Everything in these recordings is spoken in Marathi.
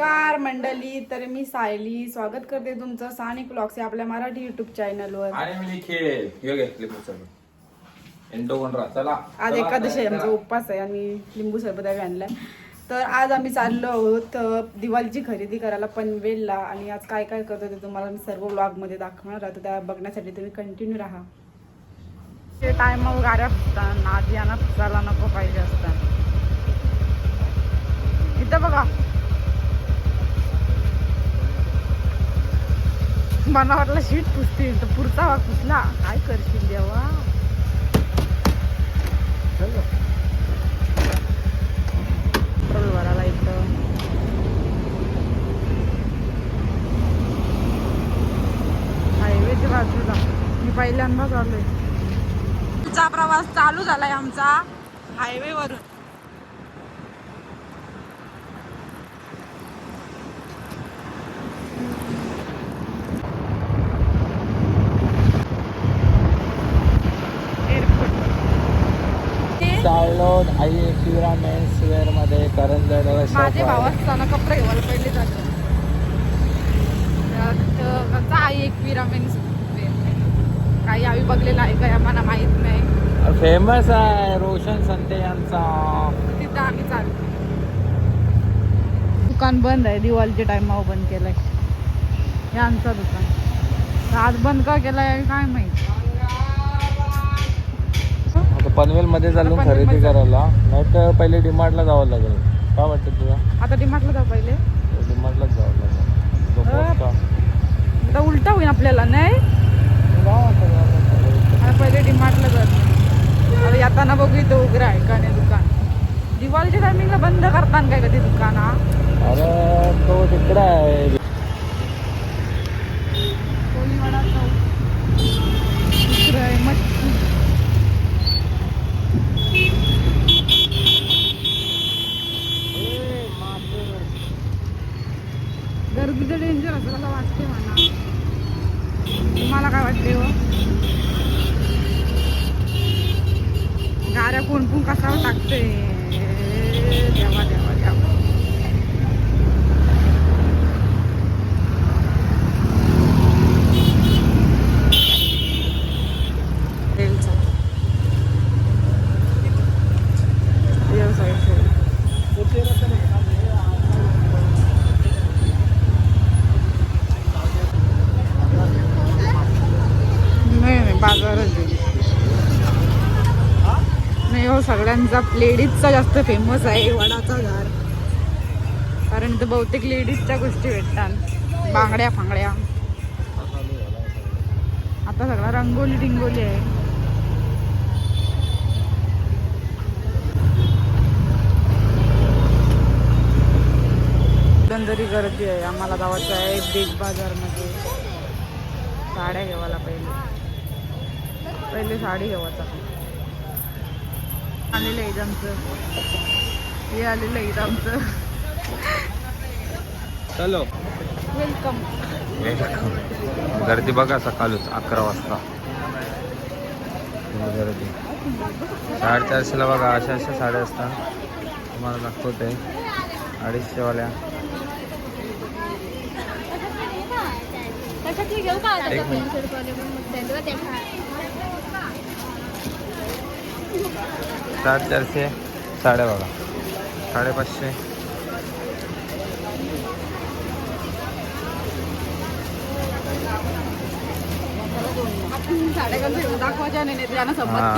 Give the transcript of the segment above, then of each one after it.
नमस्कार मंडळी तर मी सायली. स्वागत करते तुमचं सानिक ब्लॉग्स या आपल्या मराठी युट्यूब चॅनलवर आणि मी निखिल. घे लिंबू सरबत. इंडो कोणरा चला आज एकादशी आहे. आमचा उपवास आहे आणि लिंबू सरबत आम्ही आणलाय तर आज आम्ही चाललो आहोत अ, दिवाळीची खरेदी करायला पनवेलला. आणि आज काय काय करतो ते तुम्हाला मी सर्व ब्लॉगमध्ये दाखवणार आहे. तर त्या बघण्यासाठी तुम्ही कंटिन्यू राहा. ते टायमावर गाड्या फुटतात आधी यांना फुटायला नको पाहिजे असतात इथं बघा. मला वाटलं शीट पुसतील तर पुढचा वा पुसला. काय करशील देवा? पेट्रोल भरायला इथं. हायवेच्या बाजूला. मी पहिल्यांदाच आलोय. चा प्रवास चालू झालाय आमचा. हायवे वरून चाललो एकविरा मेन्स वेअरमध्ये करंजड माझे भाव असताना कपडे घ्यायला पहिले आई एक काही आम्ही बघलेलं आहे काय आम्हाला माहीत नाही. फेमस आहे रोशन संते यांचा. तिथं आम्ही चालतो दुकान बंद आहे. दिवाळीच्या टायमावर बंद केलंय. हे आमचं दुकान. आज बंद का केलंय? काय माहीत. आता पनवेल मध्ये चालून आता खरेदी करायला. नाही तर पहिले डिमार्टला जावं लागेल. काय वाटतं तुला? आता डिमार्टला जाऊ पहिले. डिमार्टलाच जावं लागेल. तो अं. पोचता. आता उलटा होईल आपल्याला नाही. आता पहिले डिमार्टला जातो आता येताना बघू इथं उघडं आहे का नाही दुकान. दिवाळीच्या टायमिंगला बंद करताना काय कधी दुकान हा? अरे तो तिकडे आहे. कोळीवाडा चौक दुसरं आहे मच्छी. डेंजर असेल असं वाटते मला तुम्हाला काय वाटते हो? गाड्या कोण कोण कसा टाकते देवा देवा देवा रेलचा व्यवसाय नाही नाही बाजारच आहे. नाही हो लेडीजचा जास्त फेमस आहे वडाचा झाड कारण इथं बहुतेक लेडीजच्या गोष्टी भेटतात. बांगड्या फांगड्या. आता सगळा रंगोली टिंगोली आहे. एकंदरी गर्दी आहे आम्हाला जावायचं आहे बिग बाजारमध्ये. साड्या घेवायला पहिले. पहिले साडी घेवायचा. आलेलं आहे आमचं. हे आलेलं आहे आमचं. चलो. वेलकम गर्दी बघा सकाळच अकरा वाजता. गर्दी. साडेचारशेला बघा अशा अशा साड्या असतात तुम्हाला दाखवते. अडीचशेवाल्या. त्याच्यातली घेऊ का एक मिनिट. साडेचारशे साड्या बघा साडेपाचशे. हा.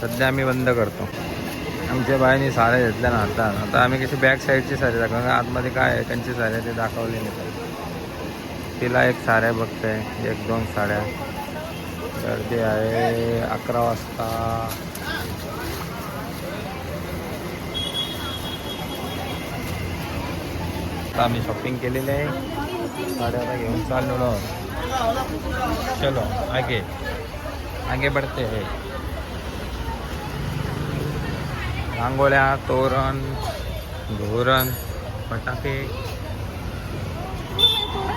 सध्या आम्ही बंद करतो. आमच्या बाईने साड्या घेतल्या ना आता. आता आम्ही कशी बॅक साईडची साडी दाखवतो आतमध्ये काय आहे त्यांची साड्या ते दाखवले नाही. तिला एक साड्या बघते. एक दोन साड्या. गर्दी आहे. अकरा वाजता. आता आम्ही शॉपिंग केलेली आहे. साड्या आता घेऊन चाललो चलो आगे. आगे बढ़ते हे. रांगोळ्या तोरण धोरण फटाके.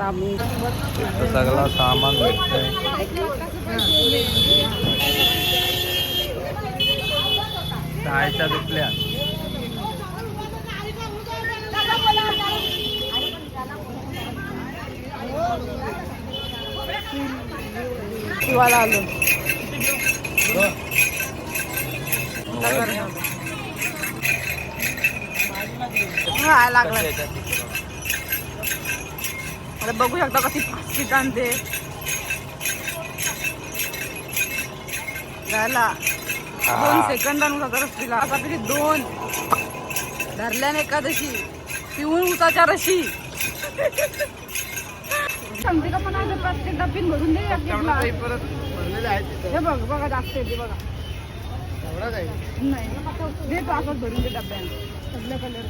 आ- आ- तांबूळ. सगळं सामान भेटतंय. चायच्या दुपल्या शिवाला आलो. हा. लागला. आता बघू शकता कशी फास्ट आणते. झाला दोन सेकंदानुसार आता रस्तीला आता तरी दोन. धरल्याने एकादशी. पिऊन उसाच्या रशी. समजे का पण आता प्रत्येक डब्बीन भरून दे एक ग्लास. हे बघ बघा जास्त येते बघा. नाही. दे तू भरून दे डब्याने सगळ्या कलर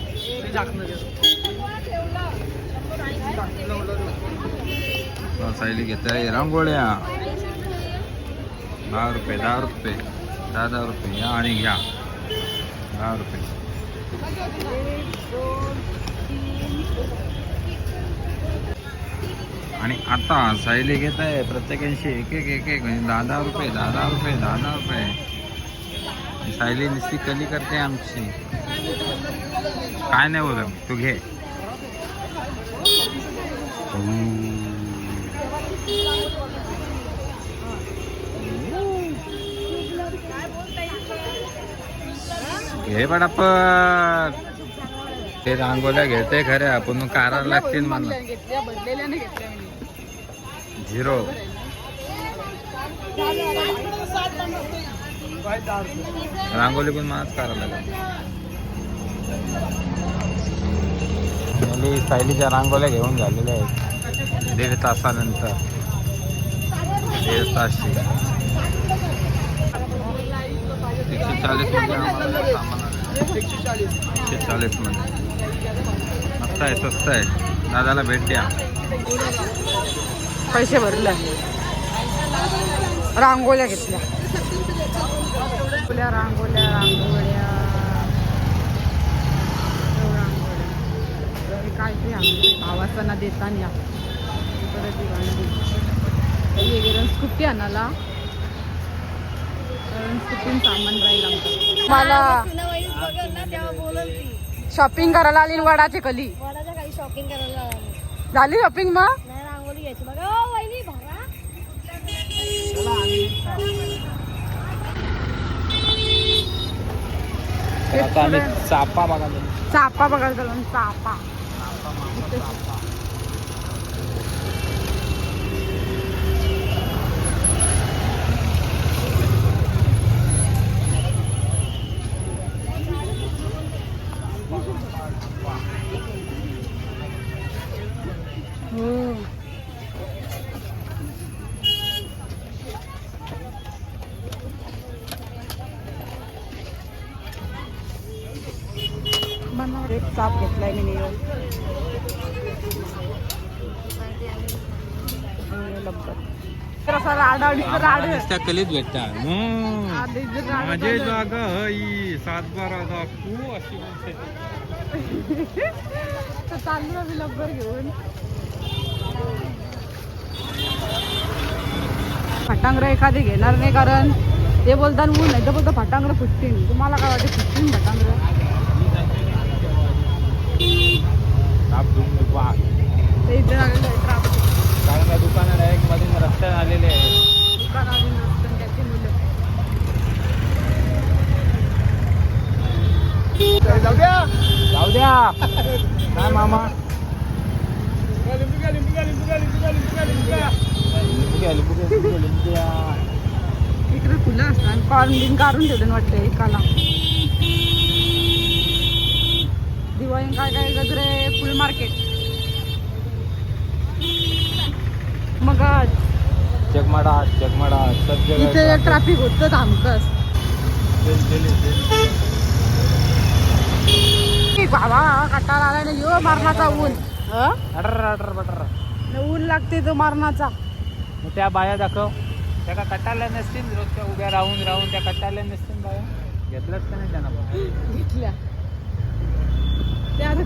सायली घेत. आहे रांगोळ्या. दहा रुपये दहा रुपये. दहा दहा रुपये. या आणि घ्या. दहा रुपये. आणि आता सायली घेत आहे प्रत्येकांशी. एक एक एक एक. म्हणजे दहा दहा रुपये दहा दहा रुपये दहा दहा रुपये. सायली नुसती कली करते आमची. काय नाही बोल तू घे. घे पटापट. ते रांगोल्या घेते खरे. आपण कारा लागतील मला. झिरो. रांगोली पण मलाच करावं लागेल. आपली सायलीच्या रांगोल्या घेऊन झालेल्या आहेत. दीड तासानंतर. दीड तासशी एकशे चाळीसमध्ये एकशे चाळीसमध्ये. मस्त आहे स्वस्त आहे. दादाला भेट द्या. पैसे भरले. रांगोळ्या घेतल्या. रांगोळ्या रांगोळ्या रांगोळ्या हो, रांगोळ्या तर काय ते देताना. परत स्कूटी आणाला. कारण स्कूटीन सामान राहील आमचं. मला शॉपिंग करायला आली वडाची कली. वडाच्या शॉपिंग करायला. झाली शॉपिंग मग? नाही रांगोळी घ्यायची. बघा वहिनी भरा. चापा बघा चापा बघायला चापा. हो मनावर एक चाप घेतलाय मी नियो माझे जागा हई सातबारा अशी तर लब्बर घेऊन. फटांगर एखादे घेणार नाही कारण ते बोलतात ऊन नाही तर बोलतो फटांगर फुटतील. तुम्हाला काय वाटते फुटतील फटांगर ते इथे त्या दुकानात डायरेक्टमध्ये रस्त्यात आलेले आहे दुकान त्याची मुलं. जाऊ द्या. काय मामा. इकडे फुलं असतात. कॉर्न बिन काढून ठेवलं वाटतं एकाला. दिवाळी काय काय गजरे फुल मार्केट. मग जगमाडा जगमाडा सब जगह इथे ट्रॅफिक होतं धामकस. दिल- दिल- दिल. बाबा कटाला आला ना यो मारणाचा ऊन. हं? बटर. न ऊन लागते तो मारणाचा. मग त्या बाया दाखव. त्या का कटाल्या नसतील रोजच्या उभ्या राहून राहून त्या कटाल्या नसतील बाया. घेतलंच का नाही त्यांना? घेतल्या. ते आता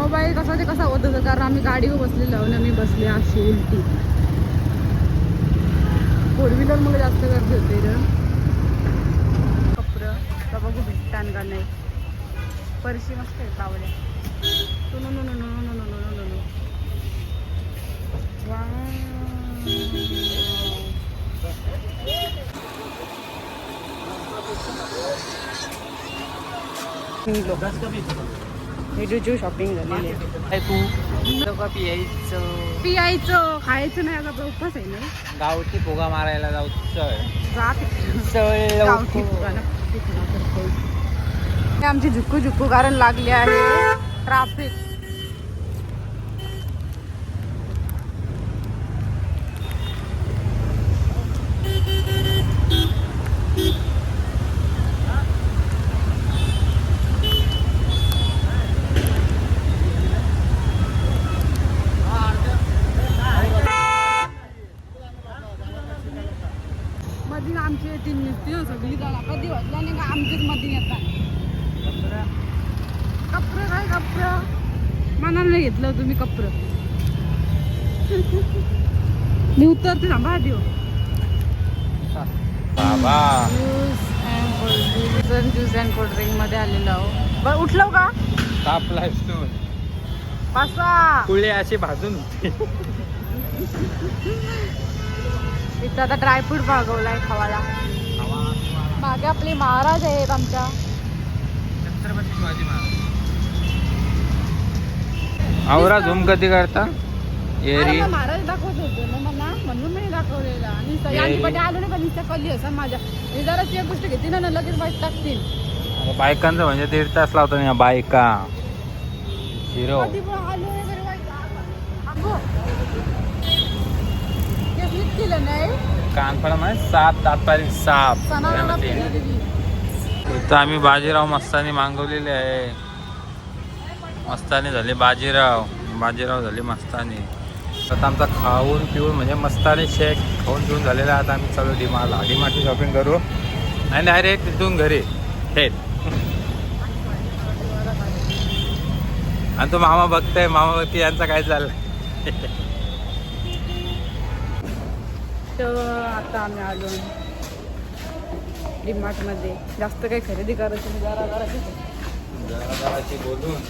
मोबाईल कसा ते कसा होत होता? कारण आम्ही गाडीवर बसलेलो आहो ना मी बसले अशी उलटी. फोर व्हीलरमध्ये जास्त गर्दी होते र. कपडं तर बघू भेटतान का नाही परशी मस्त आहे कावड्या. तू no no no no no no no no no. हेडूची shopping झालेली आहे. तू? का पियायचं? पियायचं खायचं नाही आता उपास आहे ना. गावठी फुगा मारायला जाऊ तिकडं. चळ गावठी. हे आमची झुक्कू झुक्कू कारण लागली आहे. ट्राफिक मधीन आमची ती नुसती हो सगळी झाला कधी वाजला नाही का आमचीच मधीन येतात कपडं काय कपडं मनाला नाही घेतलं तुम्ही कपडं मी उतरते थांबा आधी हो. बाबा juice and cold drink juice and कोल्ड्रिंकमध्ये आलेलो बरं उठलो का? तापलाय तू. पासा कुळे अशी भाजून इथं आता ड्रायफ्रूट भागवलाय खावाला मागे आपले महाराज आहेत आमच्या. छत्रपती शिवाजी महाराज. आवरा झूम कधी करता? अरे मग महाराज दाखवत होतो. ना मला म्हणून मी दाखवलेला. आणि येरी. आलो नुसत्या कल्ली असं माझ्या. मी जरा एक गोष्ट घेते ना ना लगेच वाईट टाकतील. आता बायकांचं म्हणजे दीड तास लावतो ना बायका. हिरो नाही कानपणामध्ये साप दातपारी साप. इथं आम्ही बाजीराव मस्तानी मागवलेले आहे. मस्तानी झाली बाजीराव. बाजीराव झाली मस्तानी. आता आमचा खाऊन पिऊन म्हणजे मस्तानी शेक खाऊन पिऊन झालेला. आता आम्ही चालू डीमाला. डीमाची शॉपिंग करू. आणि डायरेक्ट तिथून घरी. थेट. आणि तो मामा बघतोय मामा बघते यांचा काय चाललंय? तर आता आम्ही आलो डीमार्टमध्ये जास्त काही खरेदी करायची जरा. जराची बोलून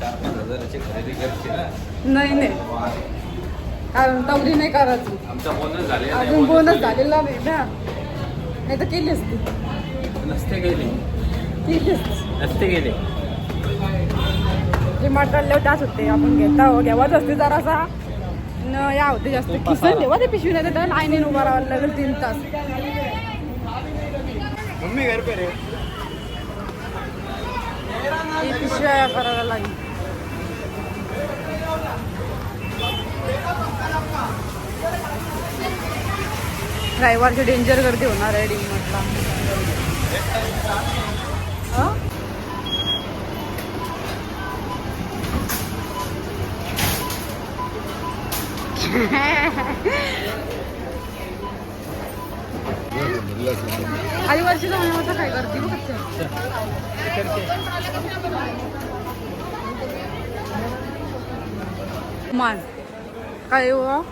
चार पाच हजाराची खरेदी करते ना. नाही नाही. कारण तवरी नाही करायची. आमचा बोनस झालेला अजून बोनस झालेला नाही ना. नाही तर केली असती नसते गेले. केली असती नसते गेले. डीमार्ट काढल्यावर त्याच होते आपण घेता हो. घ्यावाच असते जरासा. न या होते जास्त. किसन ठेवा ते पिशवी नाही तर लाईनीन उभा राहावं लागेल तीन तास. मम्मी घर पे रे. पिशव्या करायला लागेल. रविवारची डेंजर गर्दी होणार आहे डीमार्टला हं? आधी वर्षीला म्हणून काय गर्दी बघ मान. काय हो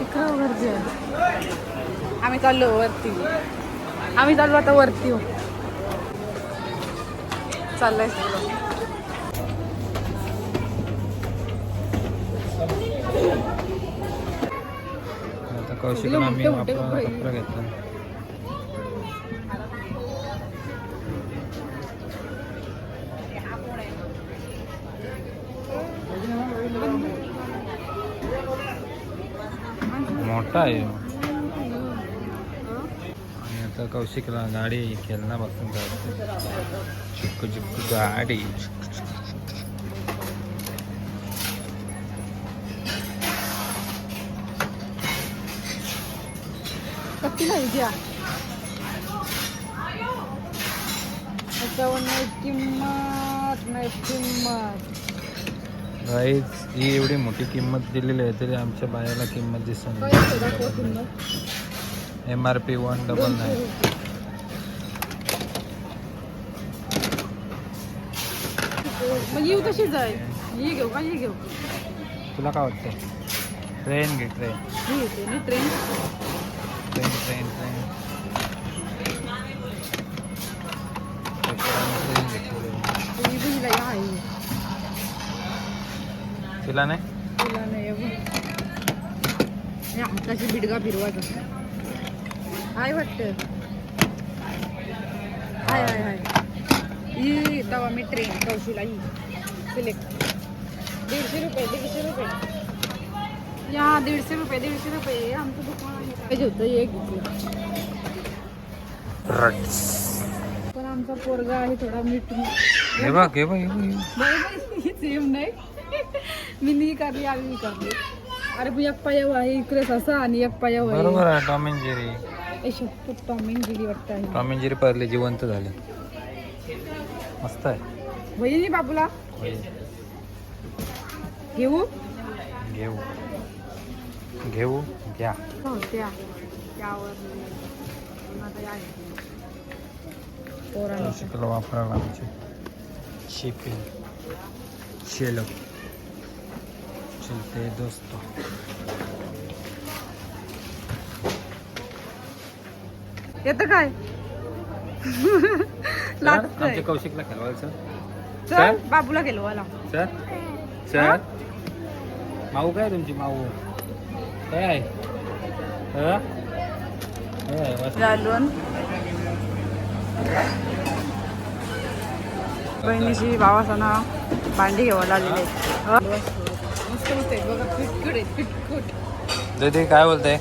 इकडं गर्दी आहे. आम्ही चाललो वरती. आम्ही चाललो आता वरती. हो चाललंय. सगळं. कौशिक आम्ही आपला कपडे. घेतला मोठा आहे ह्यो. आणि आता कौशिकला गाडी खेळणं बघून जायचं चिक्कू चिक्कू गाडी नाही किंमत नाही किंमत. गाईज ही एवढी मोठी किंमत दिलेली आहे तरी आमच्या बायाला किंमत दिसत काय आहे दाखवा किंमत नाही M R P one double nine मग येऊ तशीच आहे ही घेऊ का? ही घेऊ. तुला काय वाटतंय? ट्रेन घे ट्रेन ही ट्रेन ट्रेन ट्रेन. ही तिला नाही? तुला नाही हाताची बिडगा फिरवायचा. हाय वाटतं. हाय हाय हाय. ही तेव्हा मी ट्रेन कौशीला ही सिलेक्ट दीडशे रुपये दीडशे रुपये. या दीडशे रुपये दीडशे रुपये. आमचं दुकान आहे. पाहिजे होतं एक. पण आमचा पोरगा आहे थोडा मीठ हे बघ हे बघ बघ, बघ. बरोबर सेम नाही. मी नाही करली आम्ही नाही करली. अरे एक पायाव आहे इकडे ससा आणि एक पायाव आहे. बरोबर आहे टॉम अँड जेरी शपथ टॉमिंग गेली वाटतं आहे. टॉम अँड जेरी पडले जिवंत झाले. मस्त आहे. वहिनी बाबूला. घेऊ? घेऊ. घेऊ घ्या. हो शिकलो वापरायला आमचे शिपिंग शेलो चलते दोस्तो. येतं काय? आमच्या कौशिकला खेळवायचं चल बाबूला गेलो वाला चल चल माऊ काय तुमची माऊ? काय? आहे. घालून बहिणीची भावासाना भांडी घ्यावं लागलेले मस्त मस्त आहे बघा फिटकुट आहे फिटकुट दीदी काय बोलते?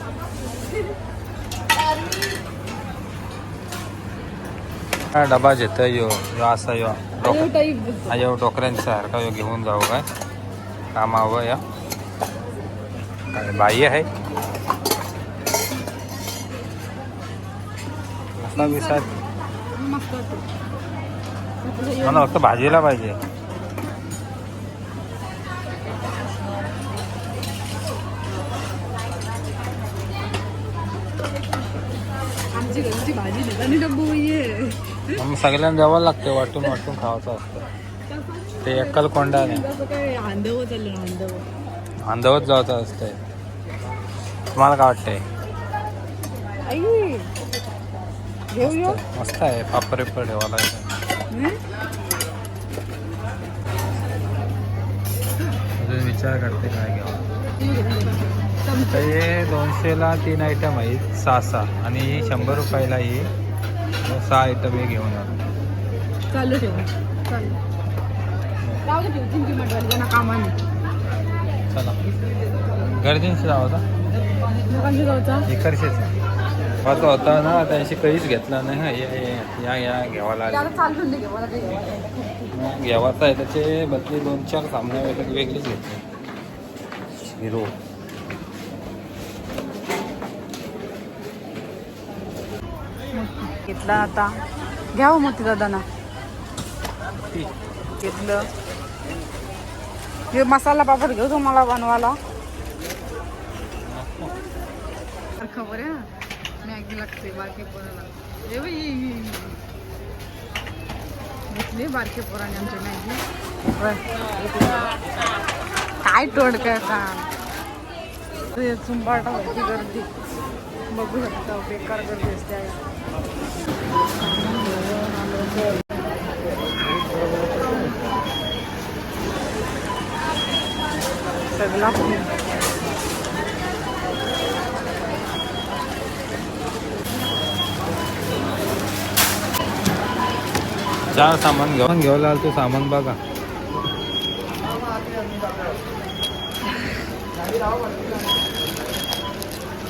हा डबा घेतो यो यो असा यो. अयो डोकऱ्यांसारखा यो घेऊन जाऊ काय? कामावं या. काय बाई आहे. मला फक्त भाजीला पाहिजे. आणि सगळ्यांना द्यावं लागते वाटून वाटून खावायचं असतं. ते एकल कोंडा नाही अंधवत जायचं असतंय. तुम्हाला काय वाटतंय? मस्त आहे पापरे ठेवा? अजून विचार करते काय घ्यावं. तर हे दोनशेला तीन आयटम आहेत सहा सहा. आणि शंभर रुपयाला ही सहा आयटम हे घेऊन आलो. चालू ठेव चालू. जाऊ गर्दींशी जाऊचा इकडचेच होता? होता ना त्यांशी काहीच घेतला नाही. हा, या या- घ्यावा लागेल. घ्यावाचा आहे त्याचे बदली दोन चार सामने वेगळे वेगळीच घेतली हिरो घेतला आता. घ्यावं मोठी दादाना घेतलं. हे मसाला पापड घेऊ तुम्हाला बनवायला. खबर आहे मॅगी लागते बारके पोराला? हे बाई! घेतली बारके पोराने आमची मॅगी. काय तोड काय का ते चुंबाटा होती गर्दी. बघू शकता बेकार गर्दी असते आहे सगळा चार सामान घेऊन. घेऊ लागल तू सामान बघा.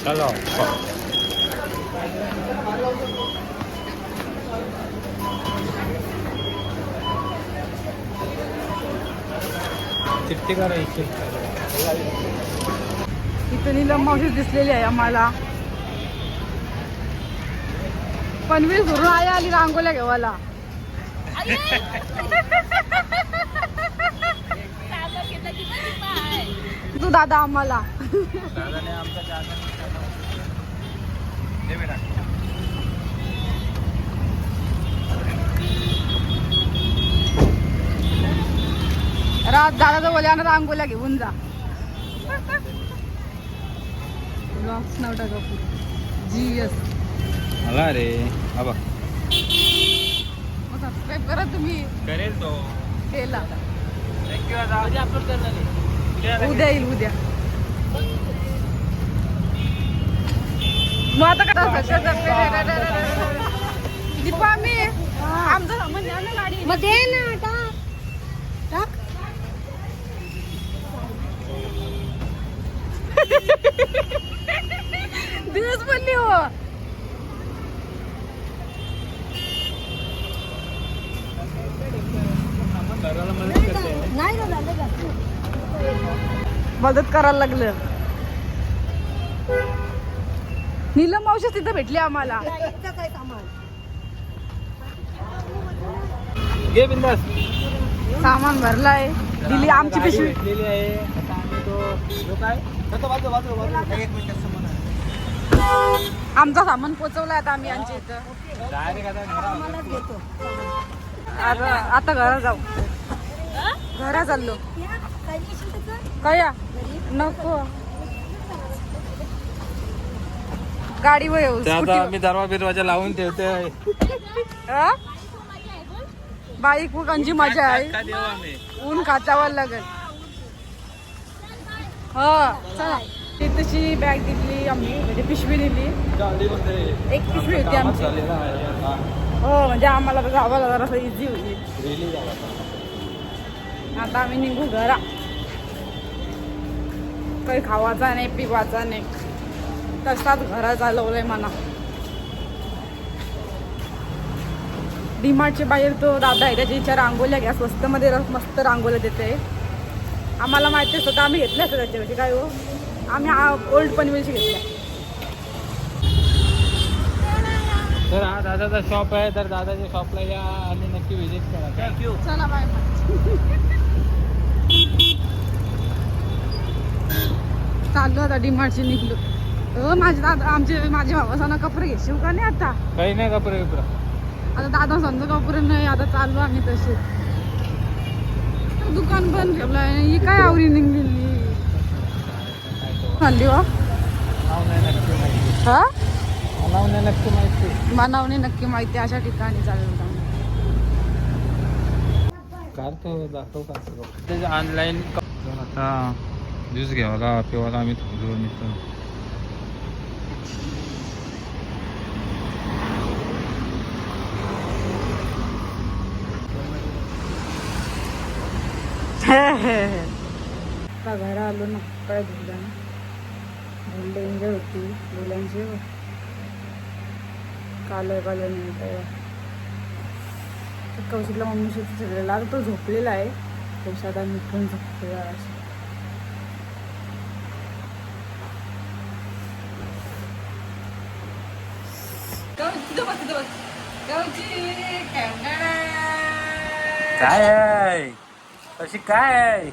चलो. चिठ्ठी करायची. इथं नीलम मावशी दिसलेली आहे आम्हाला. पनवेल घरून आई आली रांगोल्या घेवायला. तू दादा आम्हाला. रात दादा बोलल्या ना रांगोल्या घेऊन जा. टाका जी एस आला रे. करा तुम्ही. करेल तो. केला. थँक्यू आता अपलोड करणार उद्या येईल उद्या. मग आता काय दीपा मी. आमचं ना गाडी मग दे ना टाक. टाक. दिवस पण हो नाही ना झालं का मदत करायला लागलं. नीलम मावशी तिथं भेटली आम्हाला. सामान घे बिंदास. सामान भरलाय. दिली आमची पिशवी. आमचा सामान पोचवलाय आता आम्ही यांच्या इथं. आता घरा जाऊ. घरा चाललो. या, काय? नको. गाडीवर येऊ ते आता आम्ही दरवा बिरवाजा लावून ठेवतोय बाईक फुकांची मजा आहे. ऊन खाचावं लागेल. हा चला. ती तशी बॅग दिली आम्ही म्हणजे पिशवी दिली. एक पिशवी होती आमची. हो म्हणजे आम्हाला जावं जरासं इझी होईल. आता आम्ही निघू घरा. काही खावाचा नाही पिवाचा नाही. तसाच घरा चालवलंय म्हणा. डीमार्टच्या बाहेर तो दादा आहे त्याच्या इच्छा रांगोल्या घ्या स्वस्तमध्ये मस्त रांगोल्या देते. आम्हाला माहिती आहे स्वतः आम्ही घेतल्या असतं त्याच्यावरती काय हो? आम्ही ओल्ड पनवेलची घेतल्या. तर हा दादाचा शॉप आहे तर दादाच्या शॉपला या आणि नक्की व्हिजिट करा. थँक्यू चला बाय चाललो आता डीमार्टची निघलो. हो माझे दादा आमचे माझे भावासाना कपडे घेशील का नाही आता? काही नाही कपडे बिपडे. आता दादा समजा कपडे नाही आता चाललो आम्ही तसे. दुकान बंद ठेवलंय ही काय आवरी निघलेली? खाल्ली हो. नाव नाही नक्की माहिती हा? नाही नक्की माहिती मनावणे नक्की माहिती अशा ठिकाणी चाललो. काढतो दाखव का ऑनलाईन आता ज्यूस घ्यावा पिवायला आम्ही थांबलो मित्र आता घरा आलो ना काय धुला ना धुंडे एन्जॉय होती मुलांची काल काल नाही काय कौशिकला मम्मीशी सगळ्याला आता तो झोपलेला आहे कौशिक आता मी पण झोपलेला असं. तिथं बस, तिथं बस. कौशिक, टंगडा. काय आहे कशी काय आहे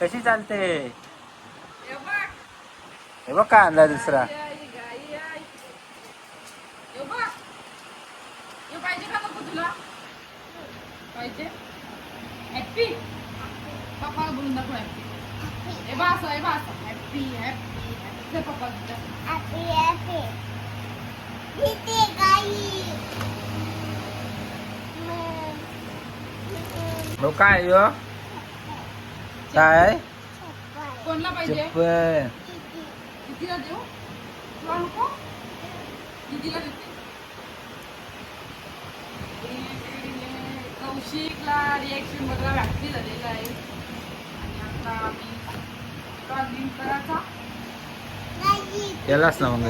कशी चालते हे बघ. काय आणला दुसरा का पप्पा हे काय यो काय कोणला पाहिजे? चप्पल. कितीला देऊ? तुला नको? कितीला देते. कौशिकला रिएक्शन बघा व्याप्ती झालेला आहे. आणि आता आम्ही ट्रॅव्हलिंग करायचा? केलास ना मग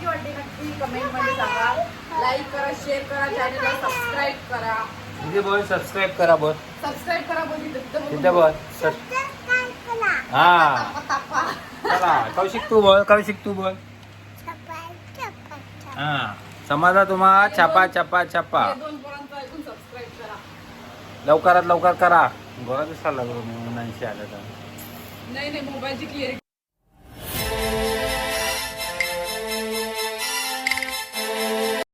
कशी वाटते नक्की कमेंटमध्ये सांगा. लाईक करा शेअर करा चॅनलला सबस्क्राईब करा. तिथे बोल सबस्क्राईब करा बोल सबस्क्राईब करा बोल तिथं बोल हा. चला कौशिक तू बोल कौशिक तू बोल. हा. समाजा तुम्हा छापा छापा छापा. लवकरात लवकर करा. गोळा दिसायला लागलो मी आलं तर. नाही नाही मोबाईलची क्लिअरिटी